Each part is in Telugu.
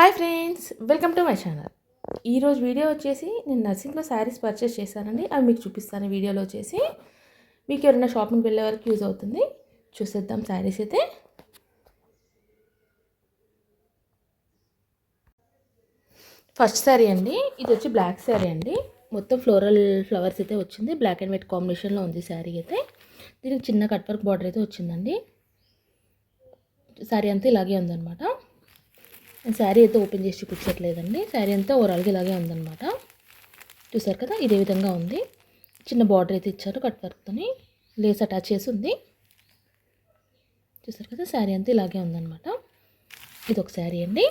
Hi friends welcome to my channel. ఈరోజు వీడియో వచ్చేసి నేను నర్సింగ్లో శారీస్ పర్చేస్ చేశానండి. అవి మీకు చూపిస్తాను వీడియోలో వచ్చేసి. మీకు ఎవరైనా షాపింగ్కి వెళ్ళే వరకు యూజ్ అవుతుంది. చూసేద్దాం శారీస్ అయితే. ఫస్ట్ శారీ అండి. ఇది వచ్చి బ్లాక్ శారీ అండి. మొత్తం ఫ్లోరల్ ఫ్లవర్స్ అయితే వచ్చింది. బ్లాక్ అండ్ వైట్ కాంబినేషన్లో ఉంది శారీ అయితే. దీనికి చిన్న కట్ వర్క్ బార్డర్ అయితే వచ్చిందండి. శారీ అంతా ఇలాగే ఉందన్నమాట. శారీ అయితే ఓపెన్ చేసి చూపించట్లేదండి. శారీ అంతా ఓవరాల్గా ఇలాగే ఉందన్నమాట. చూసారు కదా ఇదే విధంగా ఉంది. చిన్న బార్డర్ అయితే ఇచ్చారు కట్ వర్క్తోని. లేస్ అటాచ్ చేసి ఉంది. చూసారు కదా శారీ అంతా ఇలాగే ఉందన్నమాట. ఇది ఒక శారీ అండి.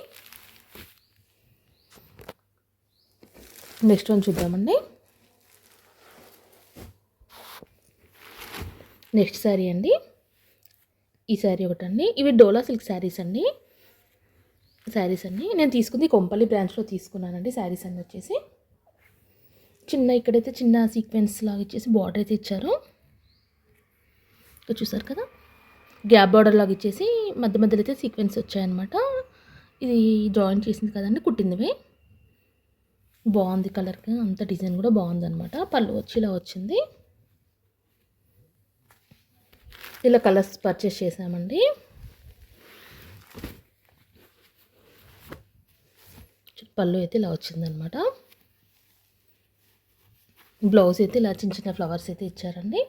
నెక్స్ట్ వన్ చూద్దామండి. నెక్స్ట్ శారీ అండి. ఈ శారీ ఒకటండి. ఇవి డోలా సిల్క్ శారీస్ అండి. శారీస్ అన్ని. నేను తీసుకుంది కొంపల్లి బ్రాంచ్లో తీసుకున్నానండి. శారీస్ అన్ని వచ్చేసి చిన్న ఇక్కడైతే చిన్న సీక్వెన్స్ లాగా ఇచ్చేసి బార్డర్ అయితే ఇచ్చారు. ఇక్కడ చూసారు కదా? గ్యాప్ బార్డర్ లాగా ఇచ్చేసి మధ్య మధ్యలో అయితే సీక్వెన్స్ వచ్చాయన్నమాట. ఇది జాయిన్ చేసింది కదండి కుట్టిందివి. బాగుంది కలర్ అంత డిజైన్ కూడా బాగుంది అనమాట పళ్ళు వచ్చి ఇలా వచ్చింది. ఇలా కలర్స్ పర్చేస్ చేసామండి పళ్ళు అయితే ఇలా వచ్చిందనమాట. బ్లౌజ్ అయితే ఇలా చిన్న చిన్న ఫ్లవర్స్ అయితే ఇచ్చారండి.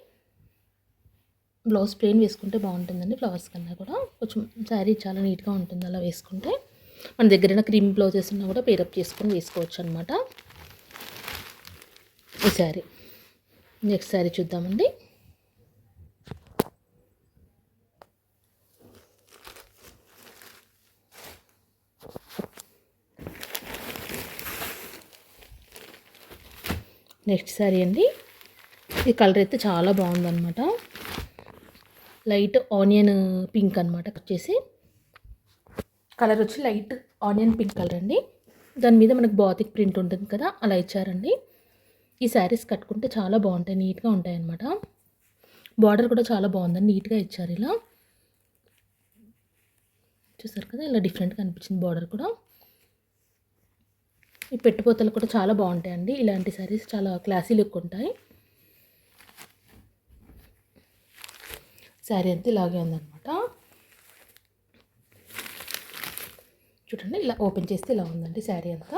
బ్లౌజ్ ప్లెయిన్ వేసుకుంటే బాగుంటుందండి ఫ్లవర్స్ కన్నా కూడా. కొంచెం శారీ చాలా నీట్గా ఉంటుంది అలా వేసుకుంటే. మన దగ్గర క్రీమ్ బ్లౌజెస్ ఉన్నా కూడా పేరప్ చేసుకొని వేసుకోవచ్చు అనమాట ఈ శారీ నెక్స్ట్ శారీ చూద్దామండి. నెక్స్ట్ శారీ అండి. ఈ కలర్ అయితే చాలా బాగుందన్నమాట. లైట్ ఆనియన్ పింక్ అనమాట వచ్చేసి కలర్ వచ్చి లైట్ ఆనియన్ పింక్ కలర్ అండి. దాని మీద మనకు బాతిక్ ప్రింట్ ఉంటుంది కదా అలా ఇచ్చారండి. ఈ శారీస్ కట్టుకుంటే చాలా బాగుంటాయి నీట్గా ఉంటాయి అన్నమాట. బార్డర్ కూడా చాలా బాగుందండి నీట్గా ఇచ్చారు ఇలా. చూసారు కదా ఇలా డిఫరెంట్గా అనిపించింది బార్డర్ కూడా. ఈ పెట్టుపోతలు కూడా చాలా బాగుంటాయండి. ఇలాంటి శారీస్ చాలా క్లాసీ లుక్ ఉంటాయి. శారీ అంతా ఇలాగే ఉందనమాట చూడండి ఇలా ఓపెన్ చేస్తే ఇలా ఉందండి శారీ అంతా.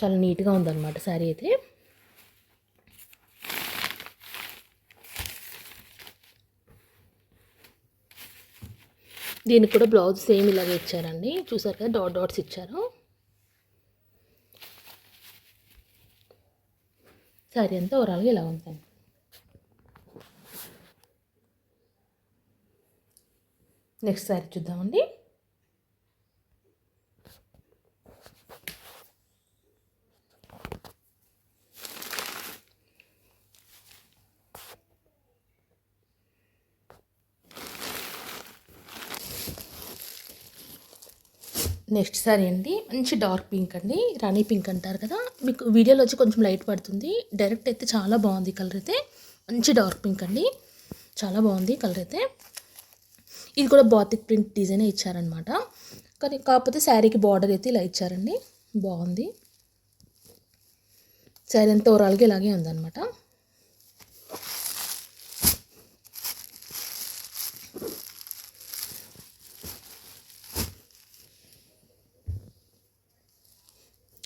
చాలా నీట్గా ఉందన్నమాట శారీ అయితే. దీనికి కూడా బ్లౌజ్ సేమ్ ఇలాగే ఇచ్చారండి. చూసారు కదా డాట్ డాట్స్ ఇచ్చారు. శారీ అంతా ఓవరాల్గా ఇలా ఉంటుంది నెక్స్ట్ శారీ చూద్దామండి. నెక్స్ట్ సారీ అండి మంచి డార్క్ పింక్ అండి రాణి పింక్ అంటారు కదా. మీకు వీడియోలో వచ్చి కొంచెం లైట్ పడుతుంది. డైరెక్ట్ అయితే చాలా బాగుంది కలర్ అయితే. మంచి డార్క్ పింక్ అండి. చాలా బాగుంది కలర్ అయితే. ఇది కూడా బాతిక్ ప్రింట్ డిజైన్ ఇచ్చారనమాట కానీ కాకపోతే శారీకి బార్డర్ అయితే ఇలా ఇచ్చారండి. బాగుంది. శారీ అంతా ఓవరాల్గా ఇలాగే ఉందన్నమాట.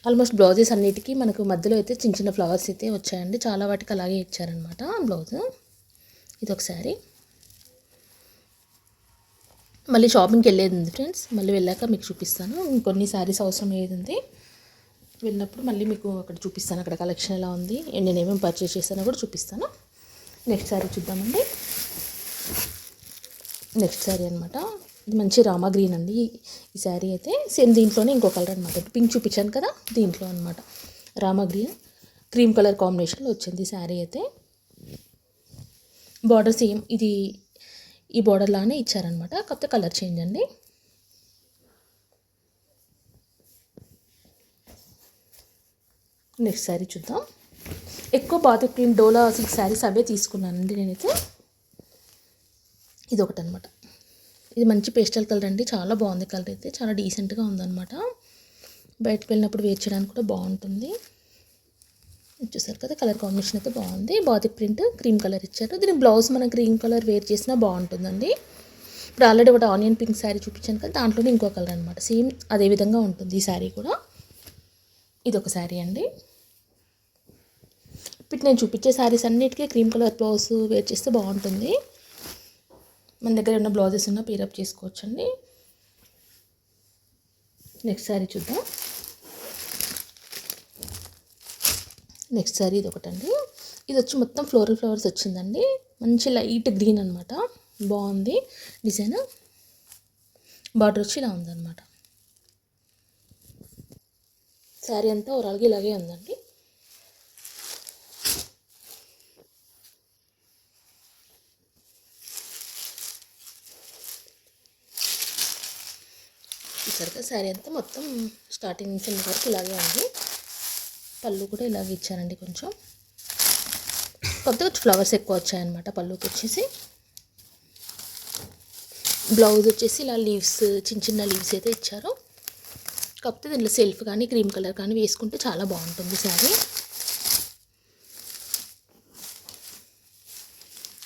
ఆల్మోస్ట్ బ్లౌజెస్ అన్నిటికీ మనకు మధ్యలో అయితే చిన్న చిన్న ఫ్లవర్స్ అయితే వచ్చాయండి. చాలా వాటికి అలాగే ఇచ్చారనమాట బ్లౌజ్ ఇది ఒకసారి మళ్ళీ షాపింగ్కి వెళ్ళేది ఉంది ఫ్రెండ్స్ మళ్ళీ వెళ్ళాక మీకు చూపిస్తాను. ఇంకొన్ని శారీస్ అవసరం ఏది ఉంది వెళ్ళినప్పుడు మళ్ళీ మీకు అక్కడ చూపిస్తాను. అక్కడ కలెక్షన్ ఎలా ఉంది నేను ఏమేమి పర్చేస్ చేశానో కూడా చూపిస్తాను. నెక్స్ట్ శారీ చూద్దామండి. నెక్స్ట్ శారీ అనమాట ఇది మంచి రామా గ్రీన్ అండి. ఈ శారీ అయితే సేమ్ దీంట్లోనే ఇంకో కలర్ అనమాట పింక్ చూపించాను కదా దీంట్లో అనమాట రామా గ్రీన్ క్రీమ్ కలర్ కాంబినేషన్లో వచ్చింది శారీ అయితే. బార్డర్ సేమ్ ఇది ఈ బార్డర్ లానే ఇచ్చారనమాట కాకపోతే కలర్ చేంజ్ అండి. నెక్స్ట్ శారీ చూద్దాం. ఎక్కువ batik print dola six saris అవే తీసుకున్నానండి నేనైతే. ఇది ఒకటి అనమాట ఇది మంచి పేస్టల్ కలర్ అండి. చాలా బాగుంది కలర్ అయితే. చాలా డీసెంట్గా ఉందన్నమాట. బయటకు వెళ్ళినప్పుడు వేర్ చేయడానికి కూడా బాగుంటుంది. చూసారు కదా కలర్ కాంబినేషన్ అయితే బాగుంది. బాతిక్ ప్రింట్ క్రీమ్ కలర్ ఇచ్చారు. దీని బ్లౌజ్ మనం క్రీమ్ కలర్ వేర్ చేసినా బాగుంటుందండి. ఇప్పుడు ఆల్రెడీ ఒకటి ఆనియన్ పింక్ శారీ చూపించాను కదా దాంట్లోనే ఇంకో కలర్ అనమాట సేమ్ అదే విధంగా ఉంటుంది ఈ శారీ కూడా. ఇది ఒక శారీ అండి. ఇప్పుడు నేను చూపించే శారీస్ అన్నిటికీ క్రీమ్ కలర్ బ్లౌజ్ వేర్ చేస్తే బాగుంటుంది. మన దగ్గర ఉన్న బ్లౌజెస్ ఉన్న పేరప్ చేసుకోవచ్చు అండి నెక్స్ట్ శారీ చూద్దాం. నెక్స్ట్ శారీ ఇది ఒకటండి ఇది వచ్చి మొత్తం ఫ్లోరల్ ఫ్లవర్స్ వచ్చిందండి. మంచి లైట్ గ్రీన్ అనమాట బాగుంది డిజైన్. బార్డర్ వచ్చి ఇలా ఉందన్నమాట. శారీ అంతా ఓవరాల్గా ఇలాగే ఉందండి. చూసారుగా శారీ అంతా మొత్తం స్టార్టింగ్ నుంచి వరకు ఇలాగే ఉంది. పళ్ళు కూడా ఇలాగే ఇచ్చారండి కొంచెం. కొత్తగా ఫ్లవర్స్ ఎక్కువ వచ్చాయన్నమాట పళ్ళుకి వచ్చేసి. బ్లౌజ్ వచ్చేసి ఇలా లీవ్స్ చిన్న చిన్న లీవ్స్ అయితే ఇచ్చారు. కాకపోతే దీంట్లో సెల్ఫ్ కానీ క్రీమ్ కలర్ కానీ వేసుకుంటే చాలా బాగుంటుంది శారీ.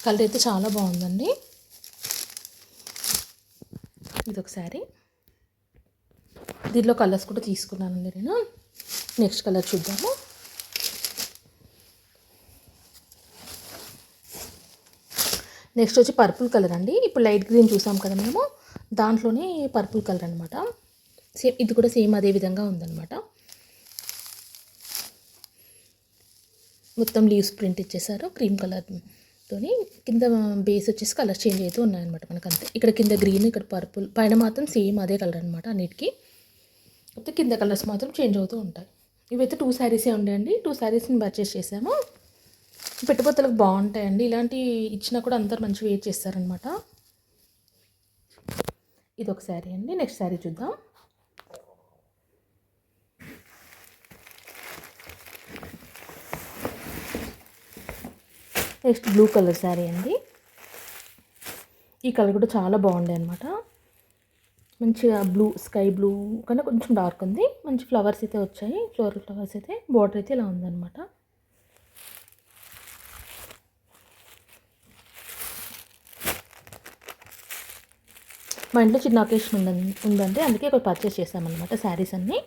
కలర్ అయితే చాలా బాగుందండి. ఇదొక శారీ. దీనిలో కలర్స్ కూడా తీసుకున్నానండి నేను. నెక్స్ట్ కలర్ చూద్దాము. నెక్స్ట్ వచ్చి పర్పుల్ కలర్ అండి. ఇప్పుడు లైట్ గ్రీన్ చూసాం కదా మేము. దాంట్లోనే పర్పుల్ కలర్ అనమాట సేమ్ ఇది కూడా సేమ్ అదే విధంగా ఉందన్నమాట. మొత్తం లీవ్స్ ప్రింట్ ఇచ్చేసారు క్రీమ్ కలర్తోని కింద బేస్ వచ్చేసి కలర్ చేంజ్ అవుతూ ఉన్నాయన్నమాట మనకు అంతే ఇక్కడ కింద గ్రీన్ ఇక్కడ పర్పుల్ పైన మాత్రం సేమ్ అదే కలర్ అనమాట అన్నిటికీ. అయితే కింద కలర్స్ మాత్రం చేంజ్ అవుతూ ఉంటాయి. ఇవైతే టూ శారీసే ఉండేయండి. టూ శారీస్ని పర్చేస్ చేసాము పెట్టుబడులకు బాగుంటాయండి. ఇలాంటి ఇచ్చినా కూడా అందరు మంచి వెయిట్ చేస్తారనమాట ఇది ఒక శారీ అండి. నెక్స్ట్ శారీ చూద్దాం. నెక్స్ట్ బ్లూ కలర్ శారీ అండి. ఈ కలర్ కూడా చాలా బాగుండే అనమాట మంచిగా బ్లూ స్కై బ్లూ కన్నా కొంచెం డార్క్ ఉంది. మంచి ఫ్లవర్స్ అయితే వచ్చాయి. ఫ్లోరల్ ఫ్లవర్స్ అయితే బార్డర్ అయితే ఇలా ఉందన్నమాట. మా ఇంట్లో చిన్న అకేషన్ ఉంద ఉందండి అందుకే ఇక్కడ పర్చేస్ చేసామన్నమాట శారీస్ అన్నీ.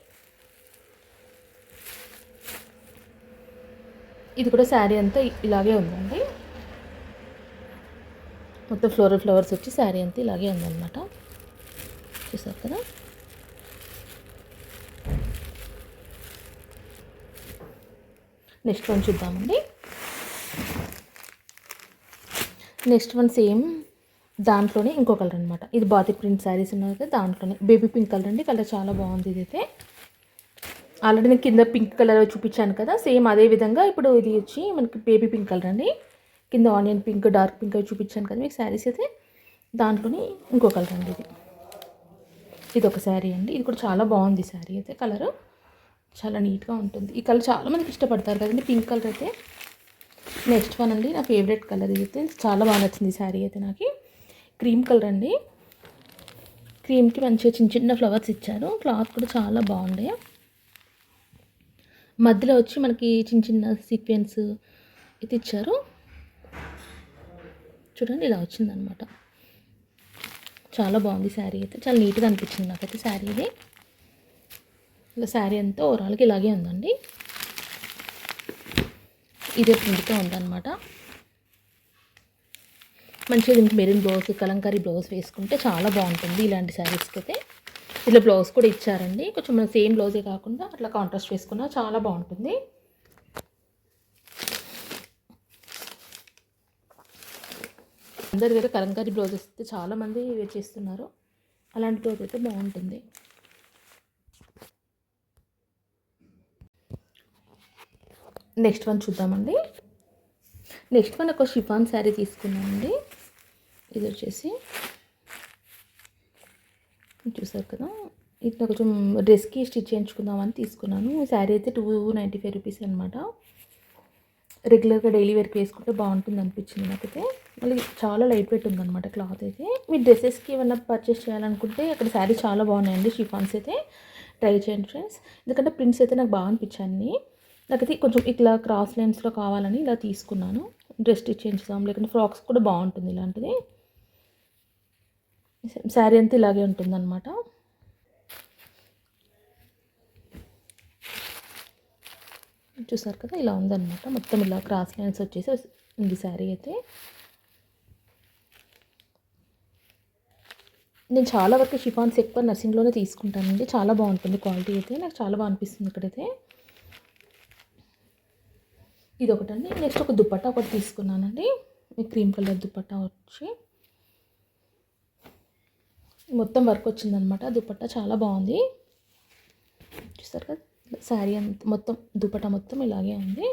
ఇది కూడా శారీ అంతా ఇలాగే ఉందండి. మొత్తం ఫ్లోరల్ ఫ్లవర్స్ వచ్చి శారీ అంతా ఇలాగే ఉందన్నమాట. చూసారు కదా నెక్స్ట్ వన్ చూద్దామండి. నెక్స్ట్ వన్ సేమ్ దాంట్లోనే ఇంకో కలర్ అనమాట ఇది బాతి ప్రింట్ శారీస్ ఉన్నది కదా దాంట్లోనే. బేబీ పింక్ కలర్ అండి కలర్ చాలా బాగుంది ఇదైతే. ఆల్రెడీ నేను కింద పింక్ కలర్ చూపించాను కదా సేమ్ అదే విధంగా ఇప్పుడు ఇది వచ్చి మనకి బేబీ పింక్ కలర్ అండి. కింద ఆనియన్ పింక్ డార్క్ పింక్ అవి చూపించాను కదా మీకు శారీస్ అయితే. దాంట్లోనే ఇంకో కలర్ అండి ఇది. ఇది ఒక శారీ అండి. ఇది కూడా చాలా బాగుంది శారీ అయితే. కలర్ చాలా నీట్గా ఉంటుంది. ఈ కలర్ చాలా మందికి ఇష్టపడతారు కదండి. పింక్ కలర్ అయితే నెక్స్ట్ వన్ అండి. నా ఫేవరెట్ కలర్ ఇది అయితే చాలా బాగా నచ్చింది ఈ శారీ అయితే నాకు. క్రీమ్ కలర్ అండి. క్రీమ్కి మంచిగా చిన్న చిన్న ఫ్లవర్స్ ఇచ్చారు. క్లాత్ కూడా చాలా బాగుండే. మధ్యలో వచ్చి మనకి చిన్న చిన్న సీక్వెన్స్ ఇది ఇచ్చారు. చూడండి ఇలా వచ్చిందనమాట చాలా బాగుంది శారీ అయితే. చాలా నీట్గా అనిపించింది నాకైతే శారీ ఇది. ఇలా శారీ అంతా ఓవరాల్కి ఇలాగే ఉందండి. ఇదే ప్రింట్తో ఉందన్నమాట. మంచిగా దీనికి మెరూన్ బ్లౌజ్ కలంకారీ బ్లౌజ్ వేసుకుంటే చాలా బాగుంటుంది ఇలాంటి శారీస్కి అయితే. ఇలా బ్లౌజ్ కూడా ఇచ్చారండి. కొంచెం సేమ్ బ్లౌజే కాకుండా అట్లా కాంట్రాస్ట్ వేసుకున్నా చాలా బాగుంటుంది. అందరి దగ్గర కలంకారీ బ్లౌజెస్ అయితే చాలామంది వేర్ చేస్తున్నారు. అలాంటి బ్లౌజ్ అయితే బాగుంటుంది. నెక్స్ట్ వన్ చూద్దామండి. నెక్స్ట్ వన్ ఒక షిఫాన్ శారీ తీసుకున్నామండి. ఇది వచ్చేసి చూసారు కదా? ఇది కొంచెం డ్రెస్కి స్టిచ్ చేయించుకుందామని తీసుకున్నాను. శారీ అయితే టూ నైంటీ ఫైవ్ రూపీస్ అనమాట రెగ్యులర్గా డైలీ వేర్కి వేసుకుంటే బాగుంటుంది అనిపించింది నాకైతే. మళ్ళీ చాలా లైట్ వెయిట్ ఉందన్నమాట క్లాత్ అయితే. మీ డ్రెస్సెస్కి ఏమైనా పర్చేస్ చేయాలనుకుంటే అక్కడ శారీ చాలా బాగున్నాయండి షిఫాన్స్ అయితే. ట్రై చేయండి ఫ్రెండ్స్ ఎందుకంటే ప్రింట్స్ అయితే నాకు బాగా అనిపించాయి నాకైతే కొంచెం ఇట్లా క్రాస్ లైన్స్లో కావాలని ఇలా తీసుకున్నాను. డ్రెస్ స్టిచ్ చేయించుదాం లేకుంటే ఫ్రాక్స్ కూడా బాగుంటుంది ఇలాంటిది. శారీ అంతా ఇలాగే ఉంటుందన్నమాట. చూసారు కదా ఇలా ఉందన్నమాట. మొత్తం ఇలా క్రాస్ లైన్స్ వచ్చేసి ఉంది శారీ అయితే. నేను చాలా వరకు షిఫాన్స్ ఎక్కువ నర్సింగ్లోనే తీసుకుంటానండి. చాలా బాగుంటుంది క్వాలిటీ అయితే. నాకు చాలా బాగా అనిపిస్తుంది ఇక్కడైతే. ఇది ఒకటండి నెక్స్ట్ ఒక దుప్పట్టా ఒకటి తీసుకున్నానండి. క్రీమ్ కలర్ దుప్పట్టా వచ్చి. మొత్తం వర్క్ వచ్చిందనమాట. దుప్పట్టా చాలా బాగుంది. చూస్తారు కదా శారీ అంత మొత్తం దుపట్టా మొత్తం ఇలాగే ఉంది.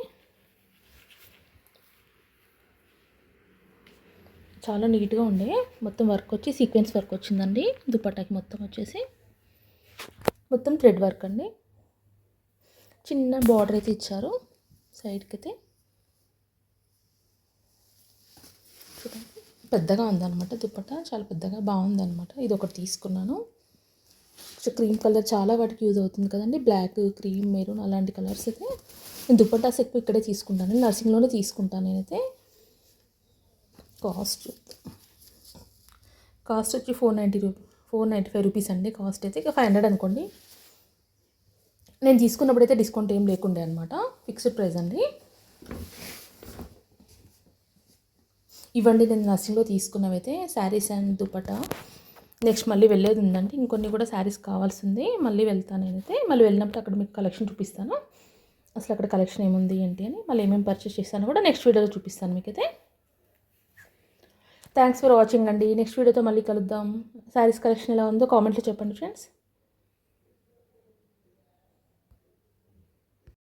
చాలా నీట్గా ఉండే. మొత్తం వర్క్ వచ్చి సీక్వెన్స్ వర్క్ వచ్చిందండి. దుపట్టాకి మొత్తం వచ్చేసి. మొత్తం థ్రెడ్ వర్క్ అండి. చిన్న బార్డర్ అయితే ఇచ్చారు. సైడ్కి అయితే. పెద్దగా ఉందన్నమాట దుప్పట్ట చాలా పెద్దగా బాగుందన్నమాట. ఇది ఒకటి తీసుకున్నాను. క్రీమ్ కలర్ చాలా వాటికి యూజ్ అవుతుంది కదండి. బ్లాక్ క్రీమ్ మెరూన్ అలాంటి కలర్స్ అయితే. నేను దుప్పటాస్ ఎక్కువ ఇక్కడే తీసుకుంటాను. నర్సింగ్లోనే తీసుకుంటాను నేనైతే. కాస్ట్ కాస్ట్ వచ్చి four ninety rupee four ninety five rupees అండి కాస్ట్ అయితే ఇక ఫైవ్ హండ్రెడ్ అనుకోండి. నేను తీసుకున్నప్పుడు అయితే డిస్కౌంట్ ఏం లేకుండే అనమాట ఫిక్స్డ్ ప్రైస్ అండి. ఇవ్వండి నేను నర్సింగ్లో తీసుకున్నవైతే శారీస్ అండ్ దుపటా నెక్స్ట్ మళ్ళీ వెళ్ళేది ఉందండి. ఇంకొన్ని కూడా శారీస్ కావాల్సింది. మళ్ళీ వెళ్తాను నేనైతే. మళ్ళీ వెళ్ళినప్పుడు అక్కడ మీకు కలెక్షన్ చూపిస్తాను. అసలు అక్కడ కలెక్షన్ ఏముంది ఏంటి అని. మళ్ళీ ఏమేమి పర్చేస్ చేస్తాను కూడా నెక్స్ట్ వీడియోలో చూపిస్తాను మీకైతే. థ్యాంక్స్ ఫర్ వాచింగ్ అండి. నెక్స్ట్ వీడియోతో మళ్ళీ కలుద్దాం. శారీస్ కలెక్షన్ ఎలా ఉందో కామెంట్లో చెప్పండి ఫ్రెండ్స్